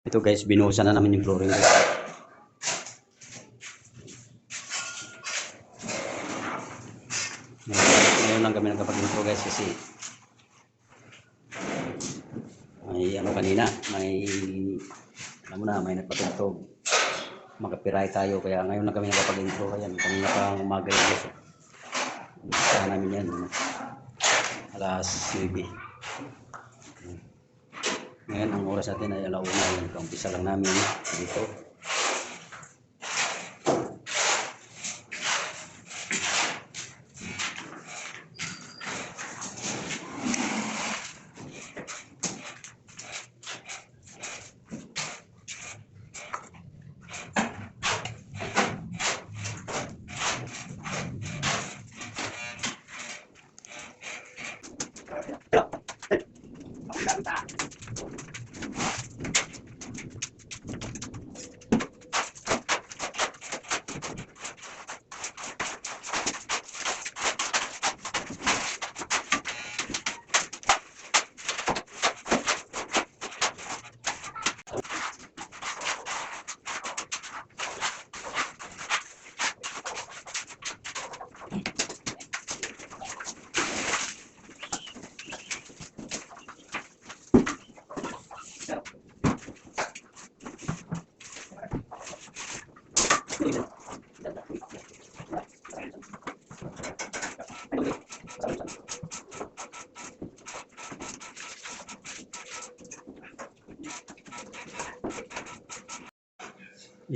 Ito guys, binuhusan na namin yung flooring guys. Ngayon lang kami nagkapag-intro guys kasi may ano kanina, may alam mo na, may nagpatugtog. Makapiray tayo kaya ngayon lang kami nagkapag-intro kaya kanina pa umaga yun guys. Kaya namin yan. ano, Alas 9. Ngayon, ang oras natin ay alauna. Yan, kaumpisa lang namin dito.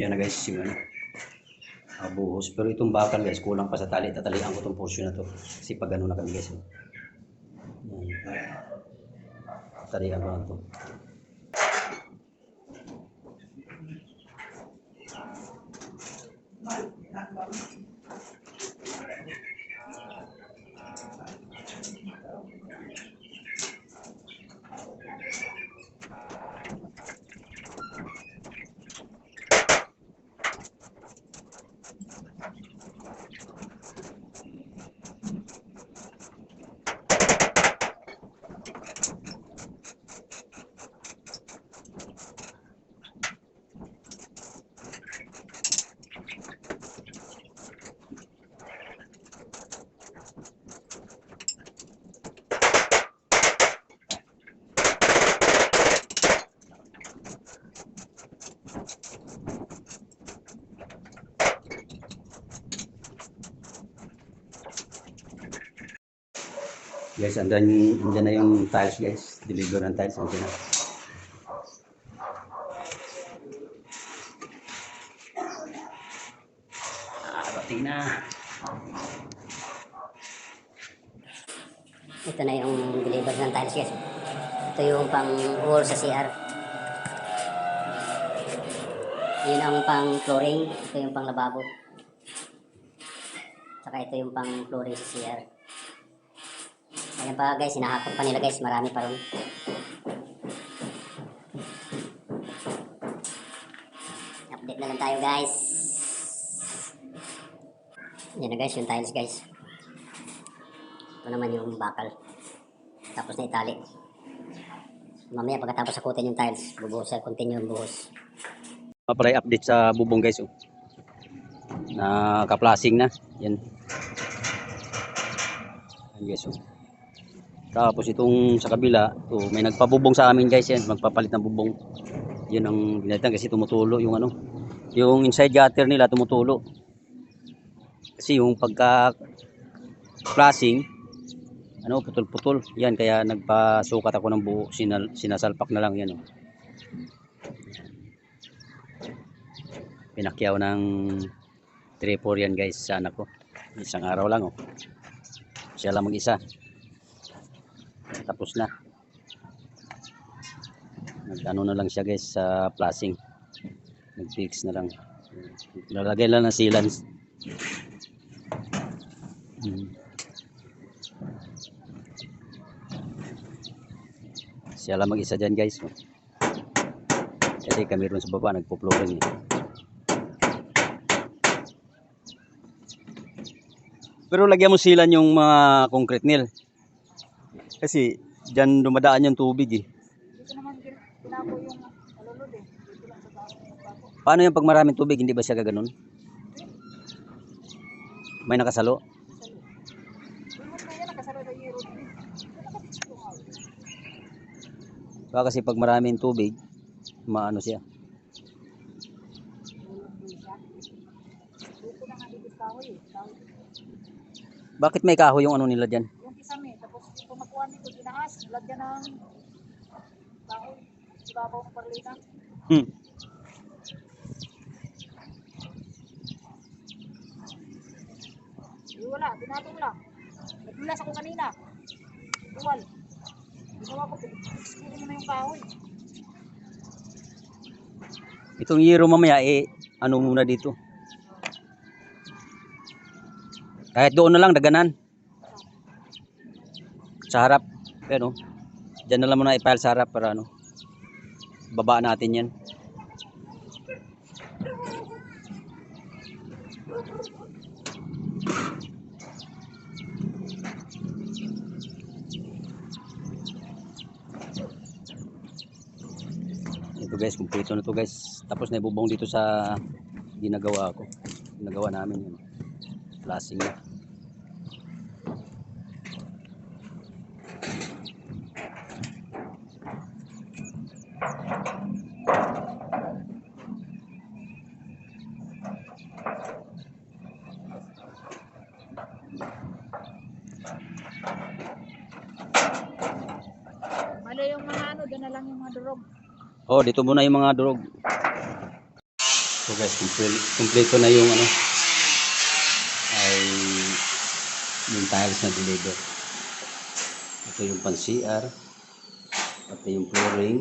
Yan na guys, yung ano. buhos. Pero itong bakal guys, kulang pa sa tali. Tatalian ko itong portion na to. Kasi pag ano na kami guys. oh. Yan. Tatalian ko na to. Guys, andyan, andyan na yung tiles guys. Deliver ng tiles. Andyan na. Ah, rating na. Ito na yung delivered ng tiles guys. Ito yung pang wall sa CR. Yun ang pang flooring. Ito yung pang lababo. Saka ito yung pang flooring sa CR. Ayan pa guys, hinahakot pa nila guys. Marami pa ron. Update na lang tayo guys. Yan na guys, yung tiles guys. Ito naman yung bakal. Tapos na itali. Mamaya pagkatapos sakutin yung tiles, bubuhos, continue yung buhos. Mapalay update sa bubong guys. Oh. Na kaplasing na. Yan. Yan guys. Oh. Tapos itong sa kabila, to, may nagpabubong sa amin guys yan. Magpapalit ng bubong. Yun ang ginalitan kasi tumutulo yung ano. Yung inside gutter nila tumutulo. Kasi yung pagka flashing, ano, putol-putol. Yan, kaya nagpasukat ako ng buo. Sinal, sinasalpak na lang yan. Oh. Pinakyaw ng 3-4 yan guys sa anak ko. Isang araw lang oh. Siya lang mag-isa. Tapos na. Nag-ano na lang siya guys sa flashing. Nag-fix na lang. Lalagay lang ng sealants. Hmm. Siya lang mag-isa dyan guys. Kasi kami ron sa baba nagpo-flooring eh. Pero lagyan mo silan yung mga concrete nail. Kasi dyan dumadaan yung tubig eh. Dito naman pinako yung malulod eh. Paano yung pag maraming tubig, hindi ba siya gaganon? May nakasalo? Baka kasi pag maraming tubig, maano siya. Bakit may kahoy yung ano nila dyan? Pamakuan nito, ginaas, lagyan ng kahoy, ibabaw ng parlina. Hmm. Di wala, binatong lang. Nagdulas ako kanina. Tuwal. Ginawa ko, siguro mo na yung kahoy. Itong yero mamaya, eh, ano muna dito? Kahit doon na lang, daganan. Sa harap. Pero, dyan na lang muna ipile sa harap para ano. Baba natin yan. Ito guys, kumpleto na to guys. Tapos na ibubong dito sa ginagawa ko. Ginagawa namin yun. Flashing na. Mali yung mga ano, dyan na lang yung mga durog. Oh, dito muna yung mga durog. So guys, kumple- kumpleto na yung ano ay yung tiles na deliver. Ito yung pan CR. Ito yung flooring.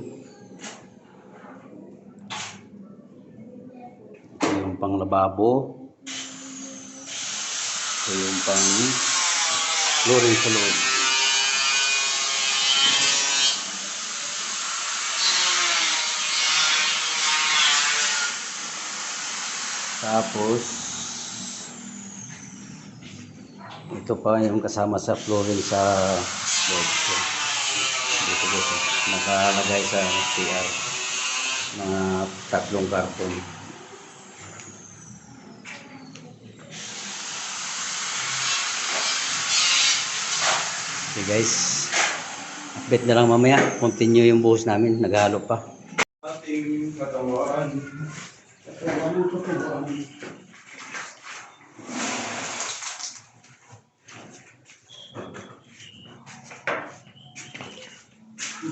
Ito yung pang lababo. Ito yung pang flooring sa loob. Tapos, ito pa yung kasama sa flooring sa dito dito. Nakalagay sa CR. Mga tatlong karton. Okay guys. Update na lang mamaya. Continue yung buhos namin. Naghalo pa. ating katawan. 山本とご覧に。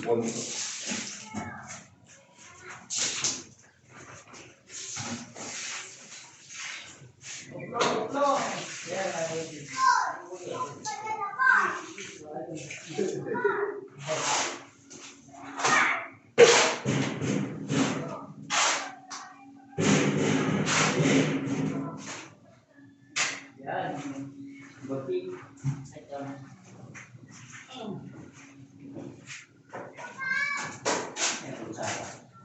Wonderful.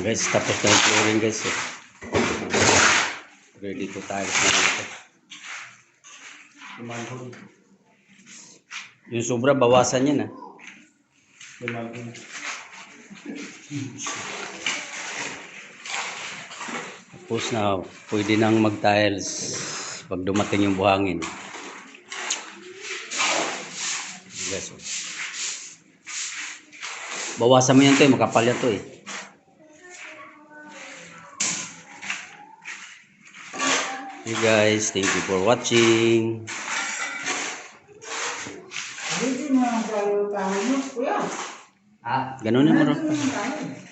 Guys, tapos na yung flooring guys. Eh. Ready to tiles na lang ito. Yung sobra, bawasan yan ah. Tapos na, pwede nang mag-tiles pag dumating yung buhangin. Guys, oh. Bawasan mo yan to eh, makapal yan to eh. Okay guys, thank you for watching. Ah, ganun na kahoy?